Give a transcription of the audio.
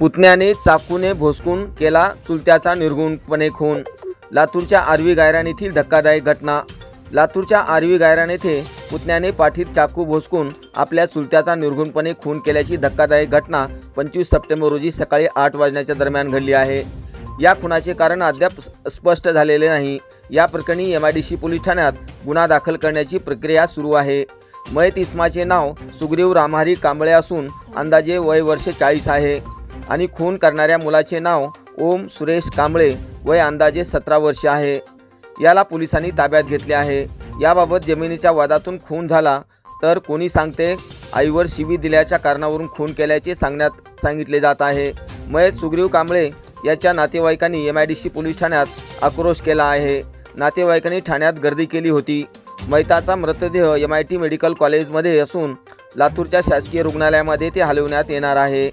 पुतण्याने चाकूने भोसकून केला चुलत्याचा निर्गुणपणे खून. लातूरच्या आरवी गायरान येथील धक्कादायक घटना. लातूरच्या आरवी गायरान येथे पुतण्याने पाठीत चाकू भोसकून आपल्या चुलत्याचा निर्गुणपणे खून केल्याची धक्कादायक घटना पंचवीस सप्टेंबर रोजी सकाळी आठ वाजण्याच्या दरम्यान घडली आहे. या खुनाचे कारण अद्याप स्पष्ट झालेले नाही. या प्रकरणी M I D C police ठाण्यात गुन्हा दाखल करण्याची प्रक्रिया सुरू आहे. मयत इस्माचे नाव सुग्रीव रामहारी कांबळे असून अंदाजे वय वर्ष चाळीस आहे. आणि खून करणाऱ्या मुलाचे नाव ओम सुरेश कांबळे वय अंदाजे सतरा वर्ष आहे. याला पोलिसांनी ताब्यात घेतले आहे. याबाबत जमिनीच्या वादातून खून झाला तर कोणी सांगते आईवर शिवी दिल्याच्या कारणावरून खून केल्याचे सांगण्यात सांगितले जात आहे. मयत सुग्रीव कांबळे याच्या नातेवाईकांनी M I D C police ठाण्यात आक्रोश केला आहे. नातेवाईकांनी ठाण्यात गर्दी केली होती. मैताचा मृतदेह एम आय टी मेडिकल कॉलेजमध्ये असून लातूरच्या शासकीय रुग्णालयामध्ये ते हलवण्यात येणार आहे.